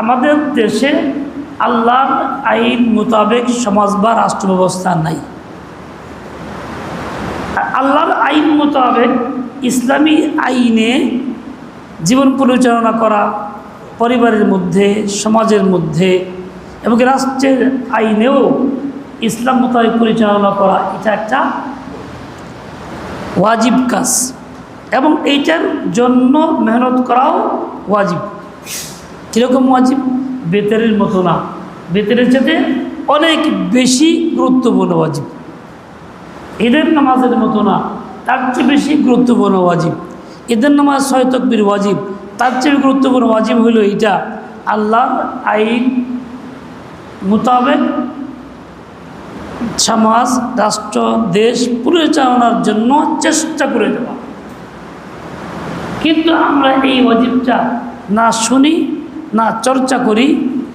আমাদের দেশে আল্লাহর আইন মোতাবেক সমাজ বা রাষ্ট্র ব্যবস্থা নাই। আল্লাহর আইন মোতাবেক ইসলামী আইনে জীবন পরিচালনা করা পরিবারের মধ্যে, সমাজের মধ্যে এবং রাষ্ট্রের আইনেও ইসলাম মোতাবেক পরিচালনা করা এটা একটা ওয়াজিব কাজ এবং এইটার জন্য মেহনত করাও ওয়াজিব। কীরকম ওয়াজিব? বেতেরের মতো না। বেতেরের সাথে অনেক বেশি গুরুত্বপূর্ণ ওয়াজিব। ঈদের নামাজের মতো না, তার চেয়ে বেশি গুরুত্বপূর্ণ ওয়াজিব। ঈদের নামাজ ছয় তকবির ওয়াজিব, তার চেয়ে গুরুত্বপূর্ণ ওয়াজিব হলো এইটা, আল্লাহর আইন মোতাবেক সমাজ, রাষ্ট্র, দেশ পরিচালনার জন্য চেষ্টা করে দেওয়া কিন্তু আমরা এই ওয়াজিবটা না শুনি না চর্চা করি,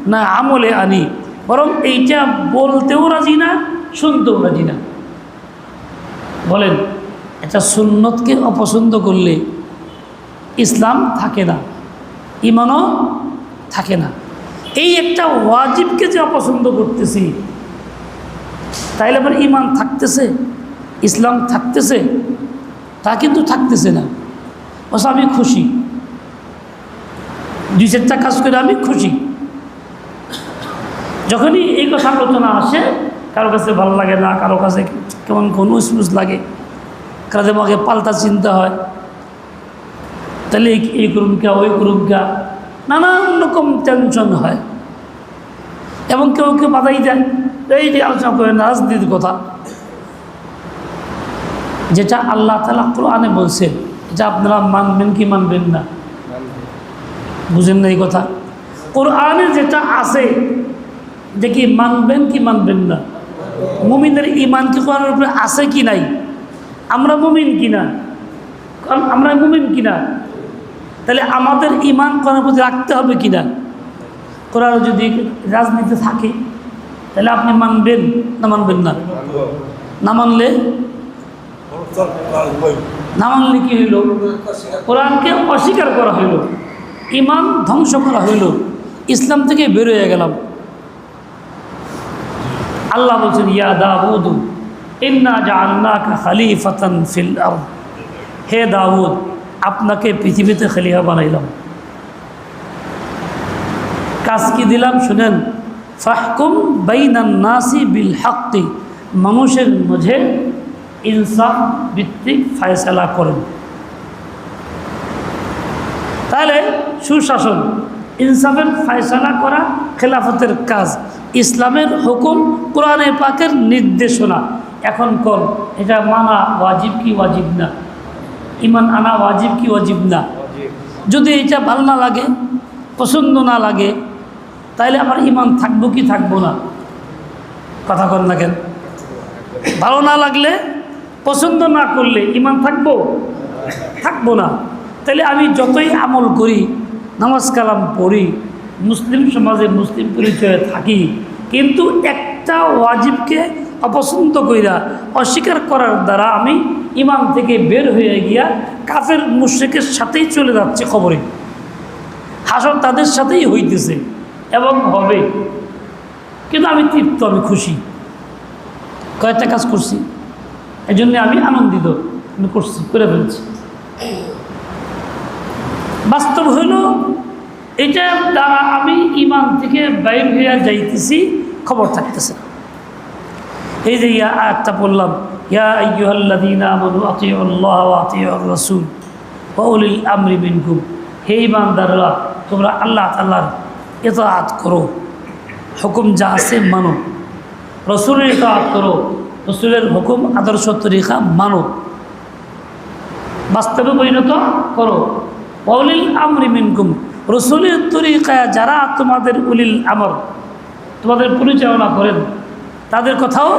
না আমলে আনি। বরং এইটা বলতেও রাজি না, শুনতেও রাজি না। বলেন এটা সুন্নতকে অপছন্দ করলে ইসলাম থাকে না, ইমানও থাকে না। এই একটা ওয়াজিবকে যে অপছন্দ করতেছি, তাইলে আবার ইমান থাকতেছে, ইসলাম থাকতেছে, তা কিন্তু থাকতেছে না। বস আমি খুশি। দুই চারটা কাজ করে আমি খুশি। যখনই এই কথা আলোচনা আসে, কারও কাছে ভালো লাগে না, কারও কাছে কেমন কোন উসমুস লাগে কাজে মাকে পাল্টা চিন্তা হয়, তাহলে এই- এই গা ওই করুন গা নানান রকম টেনশন হয়। এবং কেউ কেউ বাধাই দেয়। এই যে আলোচনা করেন রাজনীতির কথা, যেটা আল্লাহ তালা কোরআনে বলছেন এটা আপনারা মানবেন কি মানবেন না? বুঝেন না এই কথা। কোরআনে যেটা আছে কি মানবেন কি মানবেন না? মুমিনের ইমান কি কোরআনের উপরে আছে কি নাই? আমরা মুমিন কিনা? কারণ আমরা মুমিন কিনা? তাহলে আমাদের ইমান কোরআনের প্রতি রাখতে হবে কিনা? কোরআন যদি রাজনীতি থাকে, তাহলে আপনি মানবেন না মানবেন না? না মানলে? না মানলে কি হইল? কোরআনকে অস্বীকার করা হইল। ইমান ধ্বংস করা হইল। ইসলাম থেকে বের হয়ে গেলাম। আল্লাহ বলছেন, ইয়া দাউদ, ইন্না জাআলনাকা খলিফাতান ফিল আরদ। হে দাউদ, আপনাকে পৃথিবীতে খলিফা বানাইলাম। কাজ কি দিলাম শুনেন? ফাহকুম বাইনান নাসি বিল হাক্কি মানুষের মাঝে ইনসাফ ভিত্তিক ফায়সালা করেন। তাহলে সুশাসন, ইনসাফের ফায়সালা করা খেলাফতের কাজ, ইসলামের হুকুম, কোরআনে পাকের নির্দেশনা। এখন কর, এটা মানা ওয়াজিব কি ওয়াজিব না? ইমান আনা ওয়াজিব কি ওয়াজিব না? যদি এটা ভালো না লাগে, পছন্দ না লাগে, তাইলে আমার ইমান থাকব কি থাকব না? কথা কর না কেন? ভালো না লাগলে, পছন্দ না করলে ইমান থাকব? থাকব না। তাহলে আমি যতই আমল করি নামাজ কালাম পড়ি, মুসলিম সমাজে মুসলিম পরিচয়ে থাকি, কিন্তু একটা ওয়াজিবকে অপছন্দ কইরা, অস্বীকার করার দ্বারা আমি ইমান থেকে বের হয়ে গিয়া কাফের মুশ্রিকের সাথেই চলে যাচ্ছে খবরে হাসর তাদের সাথেই হইতেছে এবং হবে। কিন্তু আমি তৃপ্ত, আমি খুশি। কয়েকটা কাজ করছি এই আমি আনন্দিত, আমি করছি, করে ফেলছি। বাস্তব হইল এটা দ্বারা আমি ইমান থেকে বাইর হইয়া যাইতেছি, খবর থাকতেছে। এই যে ইয়া আয়াতটা বললাম ইয়া আইয়ুহাল্লাযীনা আমানু আতিউল্লাহ ওয়া আতিউর রাসূল ওয়া উলিল আমরি মিনকুম। হে ইমানদাররা তোমরা আল্লাহ তাআলার ইতাআত করো। হুকুম যা আছে মানো। রসুলের ইতাআত করো। রসুলের হুকুম, আদর্শ, তরিকা মানো। বাস্তবে পরিণত করো। অলিল আমরি মিনকুম। রসুলের তরিকায় যারা তোমাদের উলিল আমর, তোমাদের পরিচালনা করেন, তাদের কথাও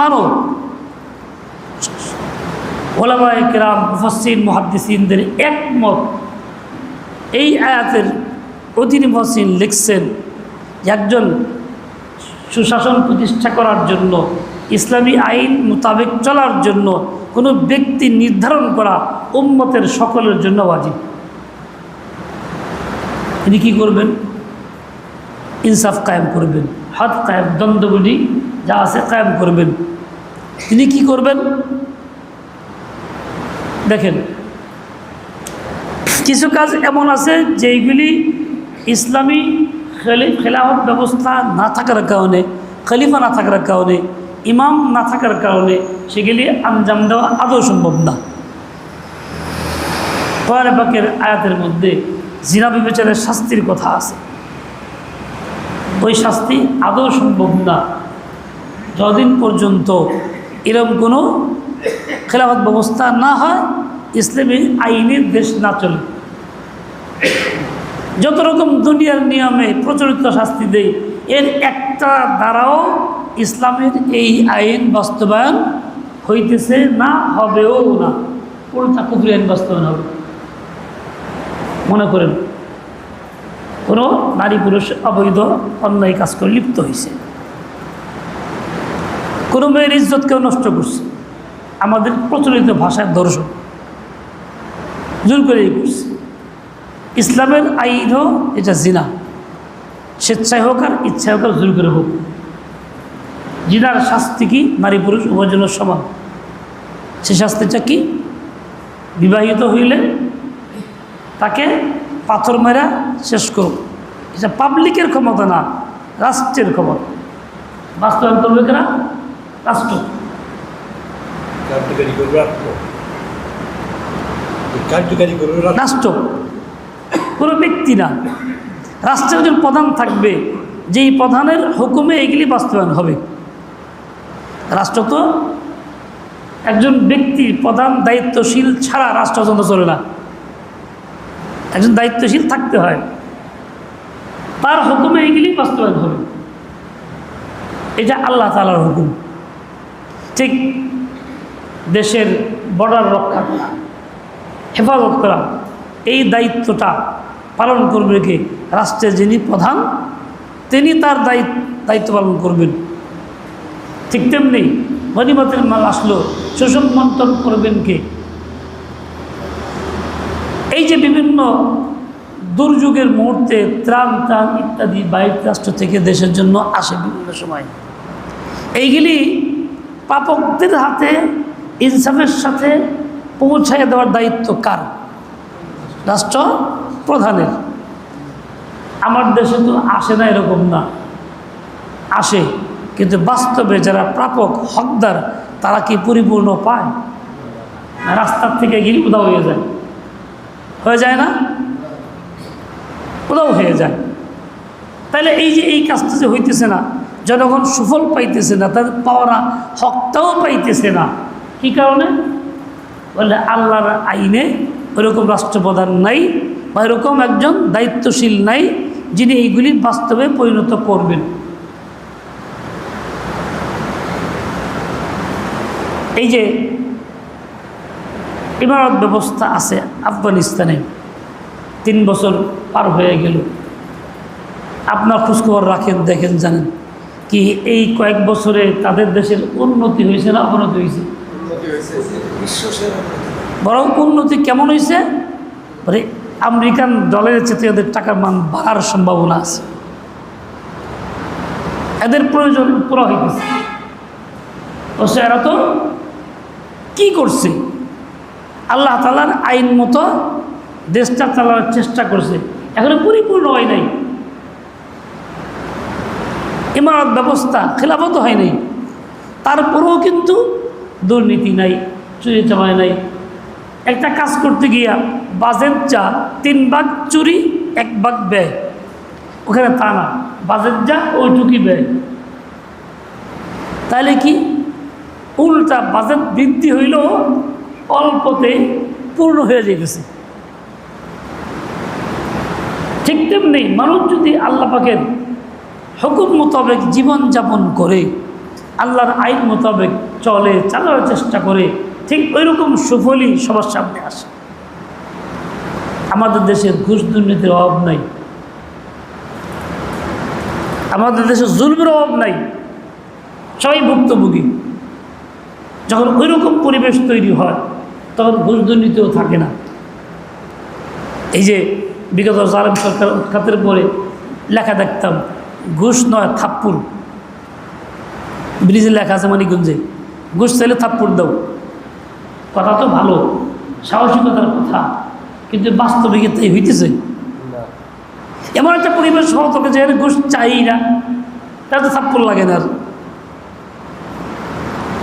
মানো। ওলামায় কেরাম মুফাসিন মহাদ্দিসিনদের একমত। এই আয়াতের অধীন মহসিন লিখছেন একজন সুশাসন প্রতিষ্ঠা করার জন্য, ইসলামী আইন মোতাবেক চলার জন্য কোনো ব্যক্তি নির্ধারণ করা উম্মতের সকলের জন্য ওয়াজিব। তিনি কী করবেন? ইনসাফ কায়েম করবেন, হাত কায়েম, দ্বন্দ্বগুলি যা আছে কায়েম করবেন। তিনি কি করবেন? দেখেন, কিছু কাজ এমন আছে যেইগুলি ইসলামী খেলি, খেলাফত ব্যবস্থা না থাকার কারণে, খলিফা না থাকার কারণে, ইমাম না থাকার কারণে সেগুলি আঞ্জাম দেওয়া আদৌ সম্ভব না। কোরআন পাকের আয়াতের মধ্যে জিনা বিবেচনের শাস্তির কথা আছে। ওই শাস্তি আদৌ সম্ভব না। যতদিন পর্যন্ত এরকম কোনো খেলাফত ব্যবস্থা না হয়, ইসলামী আইনের দেশ না চলে। যত রকম দুনিয়ার নিয়মে প্রচলিত শাস্তি দেয় এর একটা দ্বারাও ইসলামের এই আইন বাস্তবায়ন হইতেছে না, হবেও না। পুরোটা কুফরি আইন বাস্তবায়ন হবে। মনে করেন, কোনো নারী পুরুষ অবৈধ অন্যায় কাজ করে লিপ্ত হয়েছে কোনো মেয়ের ইজ্জত কেউ নষ্ট করছে। আমাদের প্রচলিত ভাষার দর্শন জোর করেই করছে ইসলামের আইনও এটা জিনা। স্বেচ্ছায় হোক আর ইচ্ছায় হোক আর জোর করে হোক। জিনার শাস্তি কি নারী পুরুষ উভয়ের জন্য সমান? সে শাস্তিটা কি? বিবাহিত হইলে তাকে পাথর মেরা শেষ করুক। এটা পাবলিকের ক্ষমতা না রাষ্ট্রের ক্ষমতা। বাস্তবায়ন করবে কেনা রাষ্ট্র। রাষ্ট্র। কোনো ব্যক্তি না। রাষ্ট্রের একজন প্রধান থাকবে। যেই প্রধানের হুকুমে এগুলি বাস্তবায়ন হবে। রাষ্ট্র তো একজন ব্যক্তি প্রধান দায়িত্বশীল ছাড়া রাষ্ট্রযন্ত্র চলে না। একজন দায়িত্বশীল থাকতে হয়। তার হুকুমে এগুলি বাস্তবায়ন হবে। এটা আল্লাহ তালার হুকুম। ঠিক দেশের বর্ডার রক্ষা করা, হেফাজত করা, এই দায়িত্বটা পালন করবে কে? রাষ্ট্রের যিনি প্রধান, তিনি তার দায়িত্ব দায়িত্ব পালন করবেন। ঠিক তেমনি গণিমতের মাল আসলো মন্থন করবেন কে? এই যে বিভিন্ন দুর্যোগের মুহূর্তে ত্রাণ ত্রাণ ইত্যাদি বাইরের রাষ্ট্র থেকে দেশের জন্য আসে বিভিন্ন সময়। এইগুলি পাপকদের হাতে, ইনসাফের সাথে পৌঁছায় দেওয়ার দায়িত্ব কার? রাষ্ট্র প্রধানের। আমার দেশে তো আসে না এরকম না। আসে, কিন্তু বাস্তবে যারা প্রাপক, হকদার, তারা কি পরিপূর্ণ পায়? রাস্তার থেকে গিয়ে উদাও হয়ে যায়। হয়ে যায় না? উদাও হয়ে যায়। তাহলে এই যে এই কাজটা যে হইতেছে না, জনগণ সুফল পাইতেছে না, তাদের পাওয়া হকটাও পাইতেছে না। কি কারণে? বলে আল্লাহর আইনে ওইরকম রাষ্ট্রপ্রধান নাই বা এরকম একজন দায়িত্বশীল নাই যিনি এইগুলি বাস্তবে পরিণত করবেন। এই যে ইমারত ব্যবস্থা আছে আফগানিস্তানে। তিন বছর পার হয়ে গেল। আপনার খোঁজখবর রাখেন দেখেন জানেন। কি এই কয়েক বছরে তাদের দেশের উন্নতি হয়েছে না অবনতি হয়েছে? বরং উন্নতি কেমন হয়েছে? মানে আমেরিকান ডলারের চেয়ে ওদের টাকার মান বাড়ার সম্ভাবনা আছে। এদের প্রয়োজন পুরো হইতেছে। অবশ্য এরা তো কী করছে? আল্লাহ তালার আইন মতো দেশটা চালানোর চেষ্টা করছে। এখনও পরিপূর্ণ হয় নাই। ইমারত ব্যবস্থা খেলাফত হয় নাই। তারপরেও কিন্তু দুর্নীতি নাই, চুরি চামায় নাই। একটা কাজ করতে গিয়া বাজেট যা তিন ভাগ চুরি, এক ভাগ ব্যয়। ওখানে তা না, বাজেট যা ওইটুকুই ব্যয়। তাহলে কি উল্টা বাজেট বৃদ্ধি হইল অল্পতে পূর্ণ হয়ে যেতেছে ঠিক তেমনি মানুষ যদি আল্লাহ পাকের হুকুম মোতাবেক জীবনযাপন করে, আল্লাহর আইন মোতাবেক চলে চালানোর চেষ্টা করে, ঠিক ওই রকম সুফলই সবার সামনে আসে। আমাদের দেশের ঘুষ দুর্নীতির অভাব নাই। আমাদের দেশে জুলমের অভাব নাই। সবাই ভুক্তভোগী। যখন ওই রকম পরিবেশ তৈরি হয় তখন ঘুষ দুর্নীতিও থাকে না। এই যে বিগত জালেম সরকার উৎখাতের পরে লেখা দেখতাম ঘুষ নয় থাপ্পুর। ব্রিজে লেখা আছে মানিকগঞ্জে ঘুষ চাইলে থাপ্পুর দাও। কথা তো ভালো সাহসিকতার কথা কিন্তু বাস্তবে কি তাই হইতেছে? এমন একটা পরিবেশ হওয়া তোকে যে ঘুষ চাই না তার তো থাপ্পড় লাগে না আর।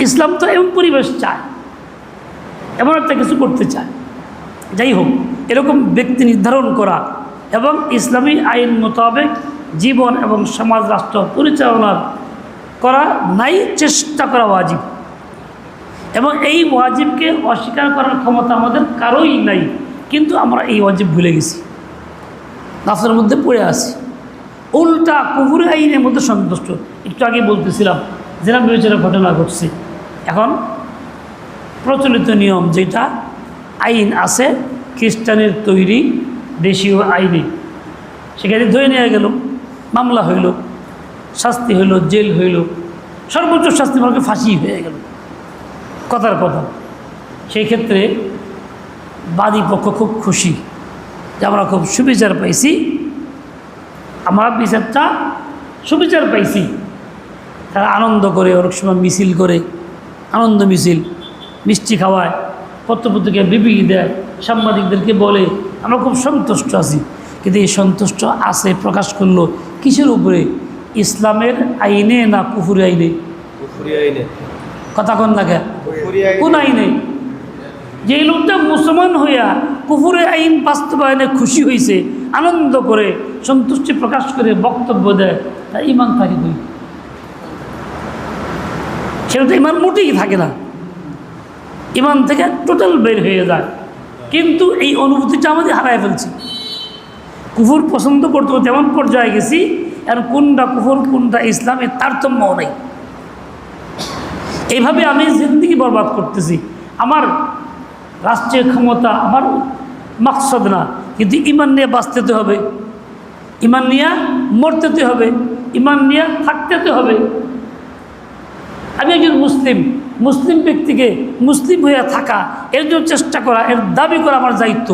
ইসলাম তো এমন পরিবেশ চায়, এমন একটা কিছু করতে চায়। যাই হোক, এরকম ব্যক্তি নির্ধারণ করা এবং ইসলামী আইন মোতাবেক জীবন এবং সমাজ রাষ্ট্র পরিচালনা করা নাই, চেষ্টা করা ওয়াজিব। এবং এই ওয়াজিবকে অস্বীকার করার ক্ষমতা আমাদের কারোই নাই, কিন্তু আমরা এই ওয়াজিব ভুলে গেছি। নাফসের মধ্যে পড়ে আছি। উল্টা কুকুর আইনের মধ্যে সন্তুষ্ট। একটু আগে বলতেছিলাম যেরকম বিবেচনার ঘটনা ঘটছে। এখন প্রচলিত নিয়ম যেটা, আইন আছে, খ্রিস্টানের তৈরি দেশীয় আইনে। সেখানে ধরে নেওয়া গেল, মামলা হইল, শাস্তি হইল, জেল হইল, সর্বোচ্চ শাস্তি মাকে ফাঁসি হয়ে গেল। কথার কথা। সেই ক্ষেত্রে বাদী পক্ষ খুব খুশি যে আমরা খুব সুবিচার পাইছি, আমরা বিচারটা সুবিচার পাইছি। তারা আনন্দ করে, অনেক সময় মিছিল করে আনন্দ মিছিল মিষ্টি খাওয়ায় পত্রপত্রিকায় বিবৃতি দেয় সাংবাদিকদেরকে বলে আমরা খুব সন্তুষ্ট আছি। কিন্তু এই সন্তুষ্ট আছে প্রকাশ করল কিসের উপরে? ইসলামের আইনে না কুফুরি আইনে? পুকুরি আইনে। কথা কন লাগে কোন? আইনে। যে লোকটা মুসলমান হইয়া কুফুরে আইন বাস্তবায়নে খুশি হয়েছে আনন্দ করে সন্তুষ্টি প্রকাশ করে বক্তব্য দেয় তা ইমান থাকে কই? সেটা ইমান মোটেই থাকে না। ইমান থেকে টোটাল বের হয়ে যায়। কিন্তু এই অনুভূতিটা আমাদের হারায় ফেলছি। কুফুর পছন্দ করতে করতে এমন পর্যায়ে গেছি আর কোনটা কুফুর, কোনটা ইসলাম এর তারতম্যও নেই। এইভাবে আমি জিন্দগি বরবাদ করতেছি। আমার রাষ্ট্রীয় ক্ষমতা, আমার মাকসদ না। কিন্তু ইমান নিয়ে বাঁচতে হবে। ইমান নিয়ে মরতে হবে। ইমান নিয়ে থাকতে হবে। আমি একজন মুসলিম মুসলিম ব্যক্তিকে মুসলিম হয়ে থাকা এর জন্য চেষ্টা করা এর দাবি করা আমার দায়িত্ব।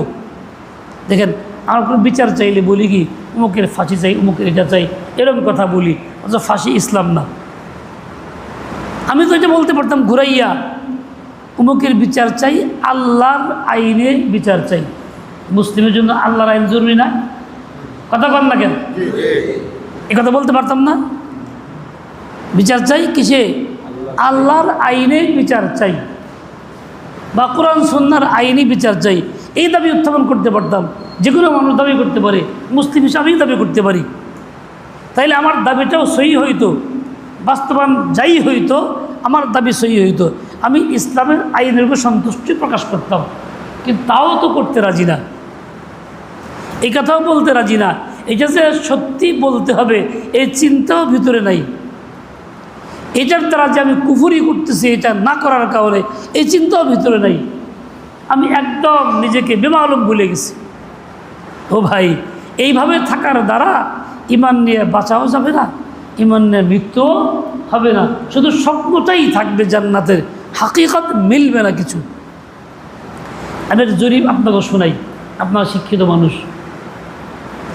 দেখেন আমার কোনো বিচার চাইলে বলি কি উমুকের ফাঁসি চাই উমুকের এটা চাই এরকম কথা বলি অথচ ফাঁসি ইসলাম না। আমি তো এটা বলতে পারতাম ঘুরাইয়া উমুকের বিচার চাই আল্লাহর আইনে বিচার চাই। মুসলিমের জন্য আল্লাহর আইন জরুরি না? কথা কন না কেন? এ কথা বলতে পারতাম না? বিচার চাই কিসে? আল্লাহর আইনে বিচার চাই। বা কোরআন সন্ন্যার আইনি বিচার চাই। এই দাবি উত্থাপন করতে পারতাম। যে কোনো মানুষ দাবি করতে পারে, মুসলিম হিসাবেই দাবি করতে পারি। তাইলে আমার দাবিটাও সহি হইতো। বাস্তবায়ন যাই হইতো, আমার দাবি সহি হইতো। আমি ইসলামের আইনের উপর সন্তুষ্টি প্রকাশ করতাম। কিন্তু তাও তো করতে রাজি না। এই কথাও বলতে রাজি না। এটা যে সত্যি বলতে হবে, এই চিন্তাও ভিতরে নাই। এটার দ্বারা যে আমি কুফুরি করতেছি, এটা না করার কারণে এই চিন্তাও ভিতরে নাই। আমি একদম নিজেকে বেমালম ভুলে গেছি। ও ভাই, এইভাবে থাকার দ্বারা ইমান নিয়ে বাঁচাও যাবে না, ইমান নিয়ে মৃত্যুও হবে না। শুধু স্বপ্নটাই থাকবে জান্নাতের, হাকিকত মিলবে না কিছু। আমি একটা জরিপ আপনাকে শোনাই, আপনার শিক্ষিত মানুষ।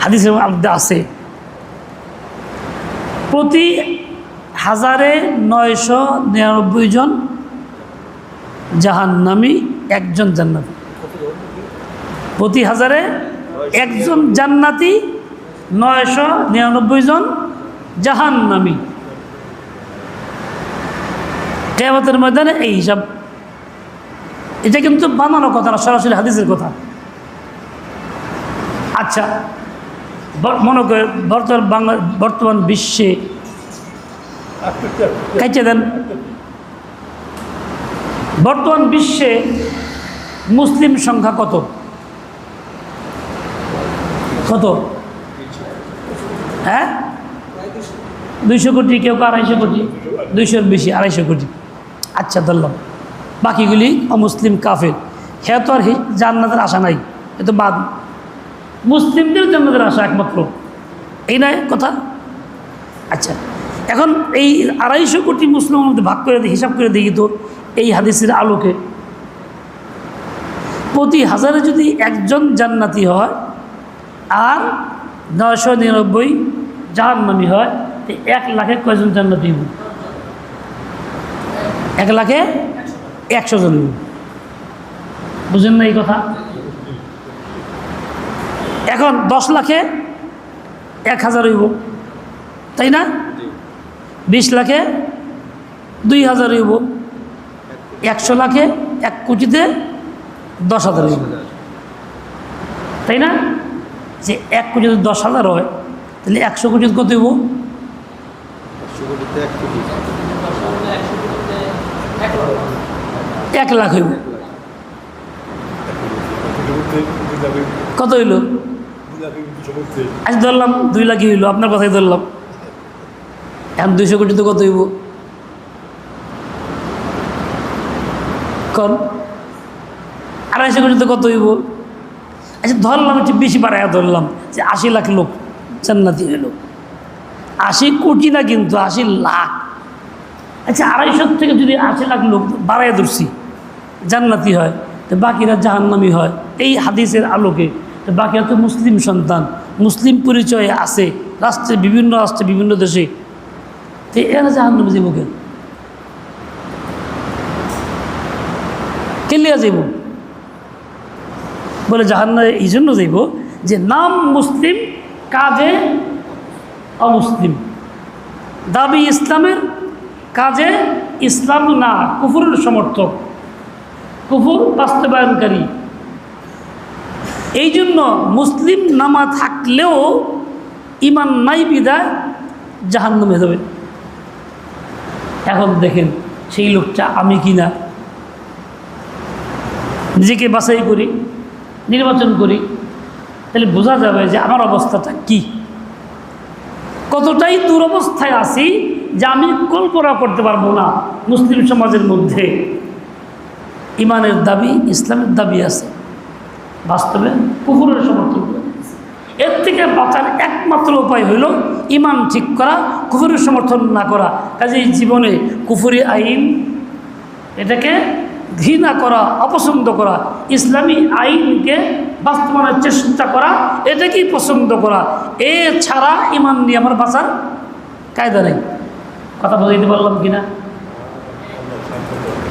হাদিসের মধ্যে আছে। প্রতি হাজারে নয়শো নিরানব্বই জন জাহান্নামী, একজন জান্নাতি। প্রতি হাজারে একজন জান্নাতি, নয়শো নিরানব্বই জন জাহান্নামী। কেয়ামতের ময়দানে এই হিসাব এটা কিন্তু বানানো কথা না, সরাসরি হাদিসের কথা। আচ্ছা মনে করে বর্তমান বাংলা বর্তমান বিশ্বে কাইচে দেন। বর্তমান বিশ্বে মুসলিম সংখ্যা কত? কত? হ্যাঁ? দুইশো কোটি, কেউ আড়াইশো কোটি? দুইশোর বেশি, আড়াইশো কোটি। আচ্ছা ধরলাম। বাকিগুলি অমুসলিম, কাফের। হে তো আর জান্নাতের আশা নাই, এ তো বাদ। মুসলিমদের জান্নাতের আশা একমাত্র। এই নয় কথা? আচ্ছা। এখন এই আড়াইশো কোটি মুসলিমের মধ্যে ভাগ করে দিই হিসাব করে দেখি তো এই হাদিসের আলোকে। প্রতি হাজারে যদি একজন জান্নাতি হয় আর নয়শো নিরানব্বই জাহান্নামি হয় এক লাখে কয়জন জান্নাতি হইব? এক লাখে একশো জন বুঝেন না এই কথা? এখন দশ লাখে এক হাজার হইব। তাই না? বিশ লাখে দুই হাজার হইব একশো লাখে এক কোটিতে দশ হাজার হইব তাই না? যে এক কোটি যদি দশ হাজার হয়, তাহলে একশো কোটি কত হইব? এক লাখ হইব। কত হইল? আজ ধরলাম দুই লাখই হইল, আপনার কথাই ধরলাম। এখন দুইশো কোটি তো কত হইব? কন? আড়াইশো কোটি তো কত হইব? আচ্ছা ধরলাম, একটু বেশি বাড়াইয়া ধরলাম, যে আশি লাখ লোক, জান্নাতি হইল। আশি কোটি না কিন্তু আশি লাখ। আচ্ছা আড়াইশো থেকে যদি আশি লাখ লোক বাড়াইয়া ধরছি, জান্নাতি হয়, তো বাকিরা জাহান্নামি হয়। এই হাদিসের আলোকে, তো বাকিরা তো মুসলিম সন্তান, মুসলিম পরিচয়ে আছে, রাষ্ট্রে, বিভিন্ন রাষ্ট্রে, বিভিন্ন দেশে তো এরা জাহান্নামে যাব কেন? কেলিয়া যাইব? বলে জাহান্না এই জন্য যাইব যে নাম মুসলিম, কাজে অমুসলিম। দাবি ইসলামের, কাজে ইসলাম না, কুফুরের সমর্থক। কুফুর বাস্তবায়নকারী। এই জন্য মুসলিম নামা থাকলেও ইমান নাই বিদায় জাহান্নামে যাবে। এখন দেখেন সেই লোকটা আমি কিনা? নিজেকে বাছাই করি, নির্বাচন করি, তাহলে বোঝা যাবে যে আমার অবস্থাটা কি। কতটাই দুরবস্থায় আছি যে আমি কল্পনা করতে পারব না মুসলিম সমাজের মধ্যে। ইমানের দাবি, ইসলামের দাবি আছে। বাস্তবে কুকুরের সমর্থন। এর থেকে বাঁচার একমাত্র উপায় হইল ইমান ঠিক করা কুফুরের সমর্থন না করা। কাজেই জীবনে কুফুরি আইন, এটাকে ঘৃণা করা, অপছন্দ করা, ইসলামী আইনকে বাস্তবায়নের চেষ্টা করা, এটাকেই পছন্দ করা। এ ছাড়া ইমান নিয়ে আমার বাঁচার কায়দা নেই। কথা বোঝাইতে পারলাম কিনা?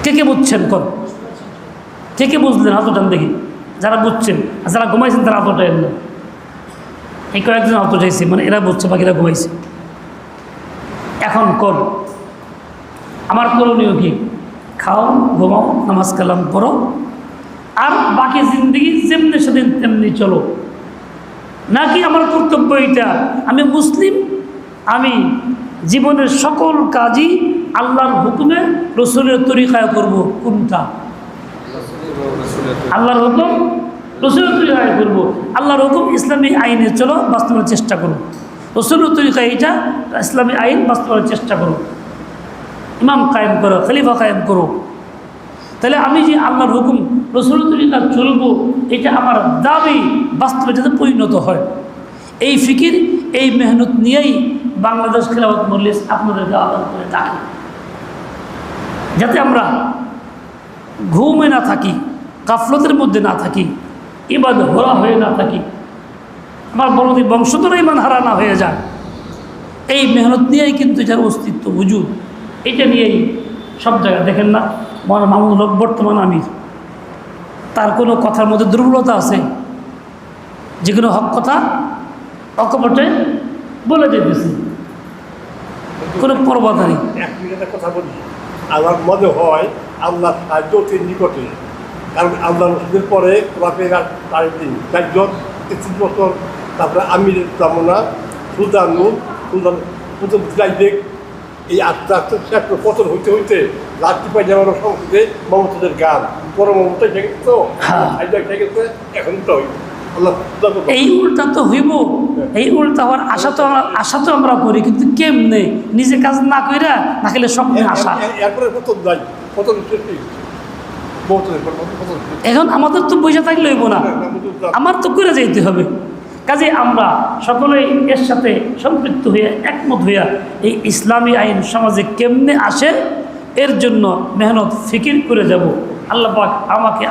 কে কে বুঝছেন কর কে কে বুঝলেন? হাত ওঠান দেখি। যারা বুঝছেন যারা ঘুমাইছেন, তারা হাত ওঠাইন না। এই কয়েকজন হাত উঠাইছে মানে এরা বুঝছে, বাকিরা ঘুমাইছে। এখন কর আমার করণীয় কি? খাও, ঘুমাও, নামাজ কালাম পড়ো। আর বাকি জিন্দগি যেমনি সেদিন তেমনি চলো। নাকি আমার কর্তব্য এটা আমি মুসলিম, আমি জীবনের সকল কাজই আল্লাহর হুকুমে, রসুলের তরিকায় করব। কোনটা? আল্লাহর হুকুম? রসুলের তরিকায় করব। আল্লাহর হুকুম ইসলামী আইনে চলো বাস্তবের চেষ্টা করো। রসুলের তরিকা এইটা, ইসলামী আইন বাস্তবের চেষ্টা করো। ইমাম কায়েম করো, খলিফা কায়েম করো। তাহলে আমি যে আল্লাহর হুকুম রসুল তরিকা চলবো এটা আমার দাবি, বাস্তবে যাতে পরিণত হয়। এই ফিকির, এই মেহনত নিয়েই বাংলাদেশ খেলাফত মল্লিস আপনাদেরকে আহ্বান করে ডাকি যাতে আমরা ঘুমে না থাকি কাফলতের মধ্যে না থাকি ইবাদ হরা হয়ে না থাকি। আমার বড়দের বংশধর ইমান হারা না হয়ে যায় এই মেহনত নিয়েই কিন্তু এটার অস্তিত্ব বুঝুন এটা নিয়েই সব জায়গায় দেখেন না মনে মামুনুল হক বর্তমান আমির। তার কোনো কথার মধ্যে দুর্বলতা আছে। যে কোনো হক কথা অকপটে বলে যেতেছে কোনো পর্বতা নেই এক কথা বলি। আমার মনে হয় আল্লাহ সাহায্য নিকটে কারণ আল্লাহ রসুদের পরে কোরআনের তারিখ দিন চারজন তেত্রিশ বছর তারপরে আমির জামনা সুলতান নূর সুলতান দেখ এই আস্তে আস্তে শেষ পতন হইতে হইতে লাঠি পাই যাওয়ার সংসদে মমতাদের গান। পরে মমতা গেছে তো গেছে এখন তো আল্লাহ এই উল্টা তো হইব। এই উল্টা হওয়ার আশা তো আমরা আশা তো আমরা করি কিন্তু কেমনে? নিজে কাজ না কইরা না খেলে স্বপ্নে আশা এরপরে পতন যাই পতন এখন আমাদের তো পয়সা থাকলে হইব না। আমার তো করে যেতে হবে। কাজে আমরা সকলেই এর সাথে সম্পৃক্ত হইয়া একমত হইয়া এই ইসলামী আইন সমাজে কেমনে আসে এর জন্য মেহনত ফিকির করে যাব। আল্লাহ পাক আমাকে